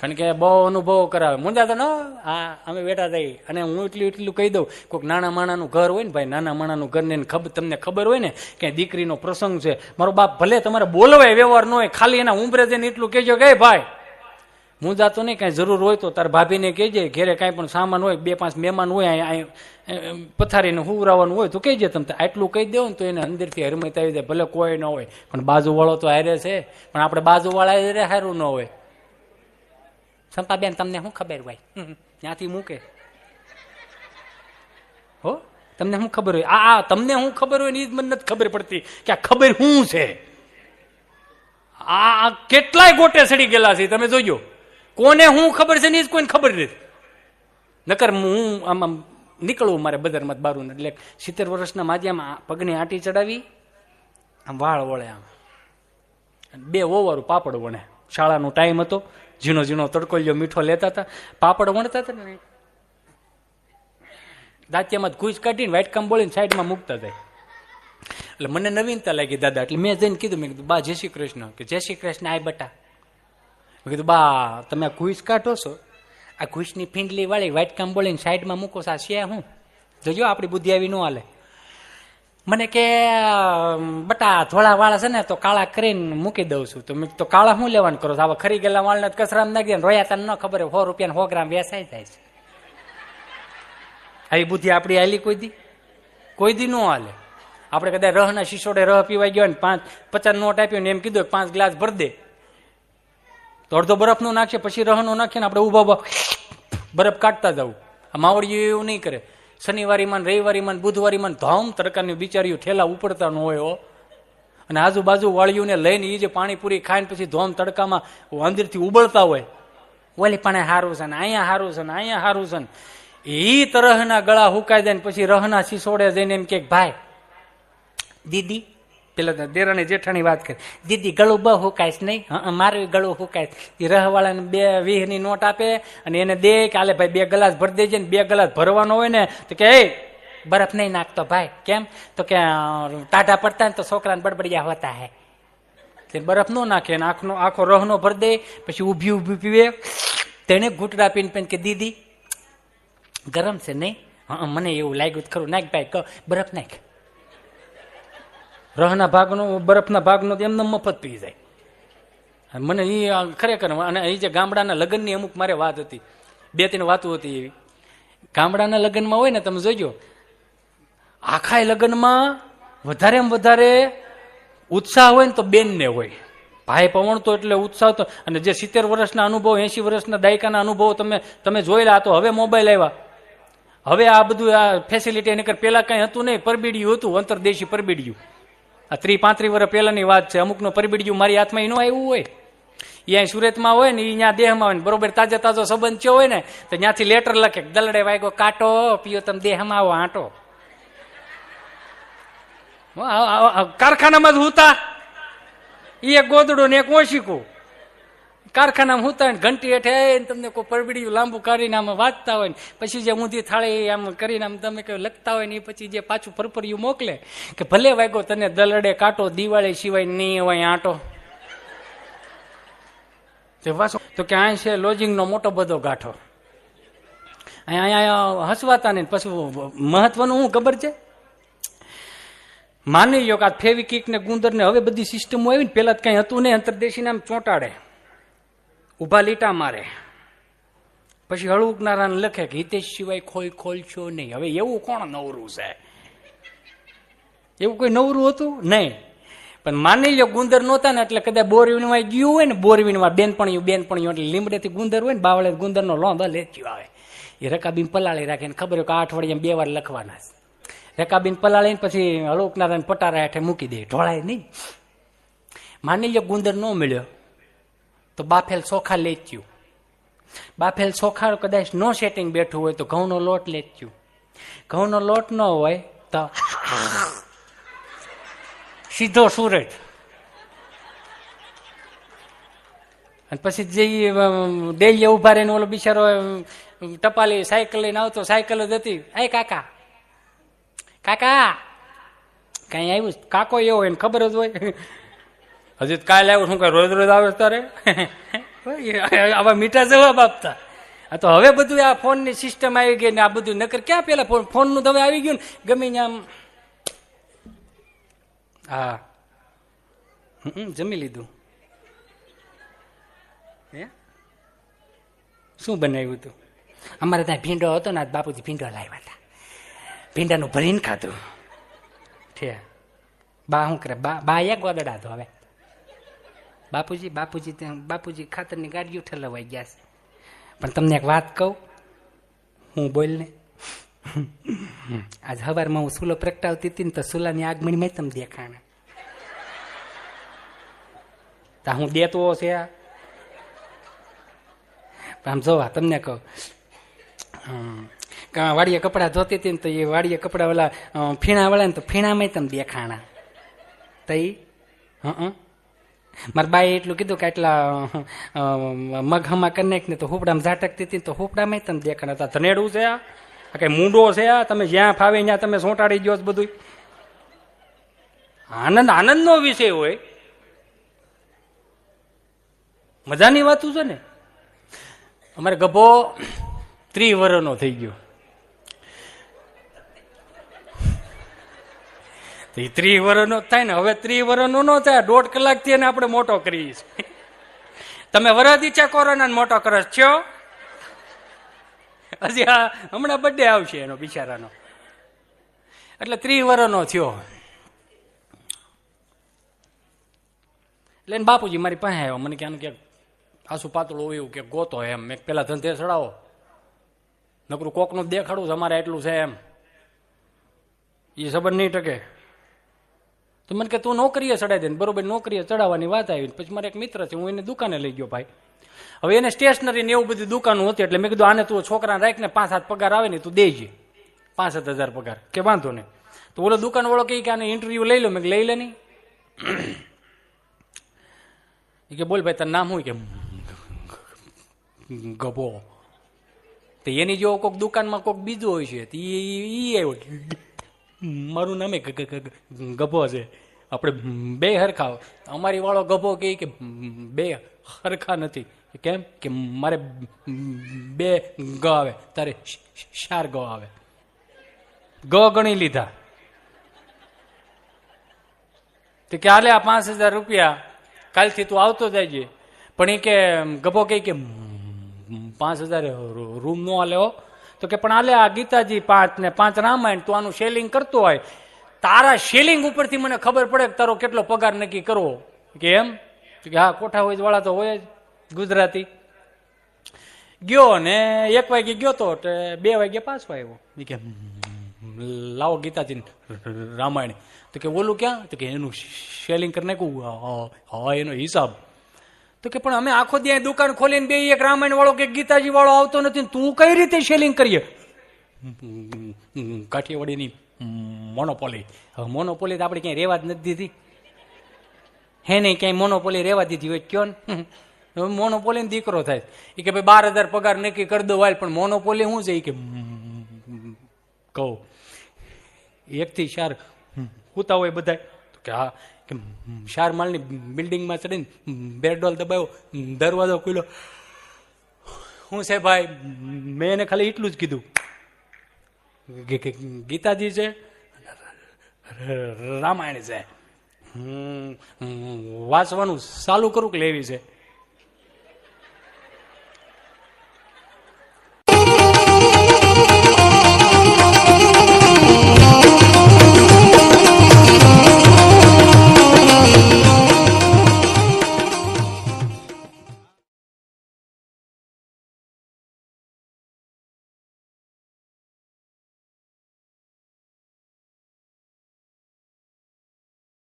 કારણ કે બહુ અનુભવ કરાવે. મુંજા તો ન હા અમે બેઠા થઈ. અને હું એટલું એટલું કહી દઉં કોઈક નાના માણાનું ઘર હોય ને ભાઈ નાના માણાનું ઘર ને ખબર તમને ખબર હોય ને કે દીકરીનો પ્રસંગ છે. મારો બાપ ભલે તમારે બોલવાય વ્યવહાર ન હોય ખાલી એના ઉંબરે જઈને એટલું કહેજો કે ભાઈ મુંજા તો નહીં કાંઈ જરૂર હોય તો તાર ભાભીને કહેજે. ઘેરે કાંઈ પણ સામાન હોય બે પાંચ મહેમાન હોય અહીં- અહીં અ, પથારીને હુવરાવાનું હોય તો કહેજે તમે આટલું કહી દેવું ને તો એને અંદરથી હરમત આવી જાય ભલે કોઈ ન હોય. પણ બાજુવાળો તો હારે છે. પણ આપણે બાજુવાળા હારું ન હોય. સંપાબેન તમને શું ખબર હોય? ત્યાંથી મૂકે. હો, તમને શું ખબર હોય? આ તમને શું ખબર હોય ને એ જ મને નથી ખબર પડતી કે આ ખબર શું છે? આ કેટલાય ગોટે સડી ગયેલા છે, તમે જોજો. કોને શું ખબર છે ને એ જ કોઈને ખબર નથી. નકર હું આમ આમ નીકળવું મારે બજારમાં બારું એટલે સિત્તેર વર્ષના માધ્યમાં પગની આંટી ચડાવી, આમ વાળ વળે આમ. બે ઓવારું પાપડ વણે. શાળાનો ટાઈમ હતો. ઝીણો ઝીણો તડકોલિયો મીઠો લેતા હતા. પાપડ વણતા હતા ને દાંતિયામાં ઘૂસ કાઢીને વ્હાઈટ કામ બોલીને સાઈડમાં મૂકતા હતા એટલે મને નવીનતા લાગી દાદા, એટલે મેં જઈને કીધું, મેં કીધું, બા, જય શ્રી કૃષ્ણ. કે, જય શ્રી કૃષ્ણ, આય બટા. મેં કીધું, બા, તમે આ ઘૂસ કાઢો છો? આ ઘૂસની ફીંડલી વાળી વ્હાઈટ કામ બોલીને સાઈડમાં મૂકો છો, આ છે હું. જોજો આપણી બુદ્ધિ આવી ન હાલે. મને કે બટા થોડા વાળા છે ને, તો કાળા કરીને મૂકી દઉં છું. તો મેં તો કાળા શું લેવાનું કરો છો? આવા ખરી ગયેલા વાળને કચરામાં નાખી દે રોયા તને ન ખબર સો રૂપિયા સો ગ્રામ વેસાઈ જાય છે. આવી બુદ્ધિ આપણી હાલી કોઈ દી? કોઈ દી ન હાલે. આપણે કદાચ રહના શીશોડે રહ પીવાઈ ગયો ને, પાંચ, પચાસ નોટ આપ્યો ને એમ કીધું પાંચ ગ્લાસ ભર દે. તો અડધો બરફનું નાખશે, પછી રહનો નાખીએ ને આપણે ઊભા બરફ કાઢતા જવું આ માવડીઓ એવું નહીં કરે. શનિવારીમાં રવિવારીમાં બુધવારીમાં ધામ તડકાની બિચારીઓ ઠેલા ઉપડતા ન હોય અને આજુબાજુ વાળીઓને લઈને એ જે પાણીપુરી ખાઈને પછી ધોમ તડકામાં અંદરથી ઉબળતા હોય. ઓલી પણ હારું છે ને, અહીંયા હારું છે ને, અહીંયા હારું છે ને. એ તરહના ગળા હુકાઈ જાય ને પછી રહના સિસોડે જઈને એમ કે ભાઈ, દીદી પેલા દેરાની જેઠાણી વાત કરી. દીદી, ગળું બહુ હુકાઈશ નહીં? મારું ગળું હુકાઈશ એ રહવાળાને બે વીહની નોટ આપે અને એને દે કે આલે ભાઈ બે ગ્લાસ ભરી દેજે ને બે ગ્લાસ ભરવાનો હોય ને, તો કે બરફ નહીં નાખતો ભાઈ. કેમ? તો કે ટાઢા પડતા ને તો છોકરાને બડબડિયા હોતા હે. તે બરફ ન નાખે ને આંખનો, આખો રહનો ભરી દે, પછી ઊભી ઊભી પીવે. તેને ઘૂંટડા પીને પીને કે, દીદી, ગરમ છે નહીં? હા મને એવું લાગ્યું ખરું. નાખ ભાઈ બરફ નાખ. રહના ભાગનો, બરફના ભાગનો એમને મફત પી જાય. મને એ ખરેખર, અને એ જે ગામડાના લગ્નની અમુક મારે વાત હતી, બે, ત્રણ વાતો હતી એવી. ગામડાના લગ્નમાં હોય ને, તમે જોજો, આખા લગ્નમાં વધારેમાં વધારે ઉત્સાહ હોય ને તો બેનને હોય. ભાઈ પવણતો એટલે ઉત્સાહ તો, અને જે સિત્તેર વર્ષના અનુભવ એસી વર્ષના દાયકાના અનુભવો તમે તમે જોયેલા તો હવે મોબાઈલ આવ્યા. હવે આ બધું, આ ફેસિલિટી એની કર, પેલા કઈ હતું નહીં, પરબીડિયું હતું, અંતરદેશી પરબીડિયું. આ ત્રી પાંત્રી વર્ષ પહેલાની વાત છે. અમુકનું પરબીડિયું મારી હાથમાં એનું આવ્યું હોય. અહીંયા અહીં સુરતમાં હોય ને એ ત્યાં દેહમાં હોય ને બરોબર તાજો તાજો સંબંધ થયો હોય ને, તો ત્યાંથી લેટર લખે દલડે વાગ્યો, કાંટો, પીઓ તમે દેહમાં આવો, આંટો. કારખાનામાં જ હુતા. એ એક ગોદડું ને એક ઓશીકું. કારખાનામાં હુતા ને ઘંટી હેઠે તમને કોઈ પરબીડિયું લાંબુ કાઢીને આમ વાંચતા હોય ને પછી જે ઊંધી થાળી આમ કરીને આમ તમે કઈ લખતા હોય ને એ પછી જે પાછું ફરફરિયું મોકલે કે ભલે વાગ્યો તને દલડે કાંટો દિવાળી સિવાય નહીં હોય આંટો. વાસો તો કે આ છે લોજિંગનો મોટો બધો ગાંઠો. અહીંયા હસવાતા ને પછી મહત્વનું શું ખબર છે? માની લો કે આ ફેવિકિક ને ગુંદર ને હવે બધી સિસ્ટમો આવી ને પેલા તો કઈ હતું નહીં અંતરદેશી આમ ચોંટાડે. ઊભા લીટા મારે. પછી હળુકનારાને લખે કે, હિતેશ સિવાય ખોઈ ખોલશો નહીં. હવે એવું કોણ નવરું છે? એવું કોઈ નવરું હતું? નહીં. પણ માની લો ગુંદર નહોતા ને, એટલે કદાચ બોરવીનમાં ગયું હોય ને બોરવીનમાં બેનપણીયું બેનપણીયું એટલે લીમડેથી ગુંદર હોય ને બાવળે ગુંદરનો લોંધો લેચ્યો આવે એ રકાબીન પલાળી રાખે ને, ખબર હોય કે આ અઠવાડિયામાં બે વાર લખવાના છે. રકાબીન પલાળીને પછી હળુકનારાયણ પટારા હેઠે મૂકી દે. ઢોળાય નહીં. માની લો ગુંદર ન મળ્યો. તો બાફેલ ચોખા લેચ્યું બાફેલ ચોખા કદાચ નો સેટિંગ બેઠું હોય તો ઘઉંનો લોટ લેચ્યું ઘઉંનો લોટ ન હોય તો સીધો સુરજ. અને પછી જે ડેલીએ ઊભા રહીને ઓલો બિચારો ટપાલી સાયકલ લઈને આવતો, સાયકલ જ હતી. એ કાકા. કાકા. કઈ આવ્યું? કાકો એવો હોય ખબર જ હોય. હજી કાલે આવ્યું શું કઈ રોજ રોજ આવે તારે? આવા મીઠા જવાબ આપતા. આ તો હવે બધું આ ફોનની સિસ્ટમ આવી ગઈ ને આ બધું નકર ક્યાં પેલા ફોન ફોનનું તો હવે આવી ગયું ને. ગમે આમ હા. જમી લીધું. હે? શું બનાવ્યું હતું અમારે ત્યાં ભીંડો હતો ને, આજ બાપુજી ભીંડો લાવ્યા હતા. ભીંડાનું ભરીને ખાધું. ઠે. બા શું કરે? બા બા એક ગોદડા હતો હવે. બાપુજી બાપુજી ત્યાં બાપુજી ખાતરની ગાડીઓ ઠલવાઈ ગયા છે. પણ તમને એક વાત કહું, હું બોલને. આજ સવારમાં હું સુલો પ્રગટાવતી હતી ને તો સુલાની આગમણી મેં તમે દેખાણા. તા હું દેતો છે આમ જોવા, તમને કહું. વાડીએ કપડાં ધોતી હતી ને તો એ વાડીએ કપડાં ઓલા ફીણા વાળા ને તો ફીણામાં તમે દેખાણા. તઈ હં. મારા બાએ એટલું કીધું કે આટલા અ, કનેક નાખ ને તો હુપડામાં ઝાટકતી હતી તો હુપડામાં તમે દેખાણ હતા. ધનેડું છે આ? કઈ મૂંડો છે આ? તમે જ્યાં ફાવે ત્યાં તમે સોંટાડી ગયો બધું આનંદ આનંદનો વિષય હોય. મજાની વાતું છે ને? અમારે ગભો ત્રી વર્ષનો થઈ ગયો. તો એ ત્રી વર્ષનો થાય ને, હવે ત્રી વર્ષનો ન થાય, દોઢ કલાકથી એને આપણે મોટો કરીએ તમે વરદ ઈચ્છા કોરોના મોટો કરો છો? હજી આ હમણાં બર્થડે આવશે એનો બિચારાનો. એટલે ત્રી વર્ષનો થયો. એટલે બાપુજી મારી પાસે આવ્યો. મને ક્યાંનું ક્યાંક આસુ પાતળું હોય એવું કે ગોતો એમ. મેં પેલા ધંધે ચડાવો. નકરું કોકનું દેખાડું છે, અમારે એટલું છે એમ. એ ખબર નહીં ટકે. તો મને કે તું નોકરીએ ચડાવી દે બરોબર નોકરીએ ચડાવવાની વાત આવી પછી મારે એક મિત્ર છે હું એને દુકાને લઈ ગયો ભાઈ હવે એને સ્ટેશનરી ને એવું બધી દુકાનો હતી એટલે મેં કીધું આને તું છોકરાને રાખીને પાંચ હાથ પગાર આવે ને તું દેજે પાંચ સાત હજાર પગાર કે વાંધો નહીં તો ઓલો દુકાન વાળો કે આને ઇન્ટરવ્યુ લઈ લો મેં લઈ લે નહીં કે બોલ ભાઈ તારું નામ શું કે ગભો તો એની જો કોઈક દુકાનમાં કોઈક બીજું હોય છે તો એ આવ્યો મારું નામે ગભો છે. આપણે બે હરખા અમારી વાળો ગભો કહે કે બે હરખા નથી. કેમ? કે મારે બે ગ આવે. તારે શ- શ- ચાર ગ આવે. ગ ગણી લીધા. તો કે હાલે આ પાંચ હજાર રૂપિયા. કાલથી તું આવતો જાય પણ એ કે ગભો કહે કે પાંચ હજાર રૂમ નો હો. તો કે પણ હાલે આ ગીતાજી પાંચ ને પાંચ રામાયણ તું આનું શેલિંગ કરતો હોય. તારા શેલિંગ ઉપરથી મને ખબર પડે કે તારો કેટલો પગાર નક્કી કરવો. કે એમ? કે હા કોઠા હોય વાળા તો હોય જ ગુજરાતી. ગયો ને એક વાગે ગયો તો બે વાગે પાછો આવ્યો. કે લાવો ગીતાજી રામાયણ. તો કે ઓલું ક્યાં? તો કે એનું શેલિંગ કરી નાખ્યું. હા, હા એનો હિસાબ. તો કે, પણ અમે આખો દે દુકાન ખોલીને બે એક રામાયણ વાળો કે ગીતાજી વાળો આવતો નથી તું કઈ રીતે શેલિંગ કરીએ? કાઠિયાવાડીની મોનોપોલી. મોનોપોલી તો આપણે ક્યાંય રેવા જ નથી દીધી. હે નહીં ક્યાંય મોનોપોલી રેવા દીધી હોય કયો ને? હવે દીકરો થાય. એ કે, ભાઈ, બાર હજાર પગાર નક્કી કરી દો વાલ પણ મોનોપોલી શું છે? એ કે કહું. એકથી ચાર હુતા હોય બધા કે, હા કે ચાર માળની બિલ્ડિંગમાં ચડીને બેડોલ દબાવ્યો દરવાજો ખુલ્યો. શું છે ભાઈ, મેં એને ખાલી એટલું જ કીધું. ગીતાજી છે, રામાયણ છે. હું વાંચવાનું ચાલુ કરું કે લેવી છે?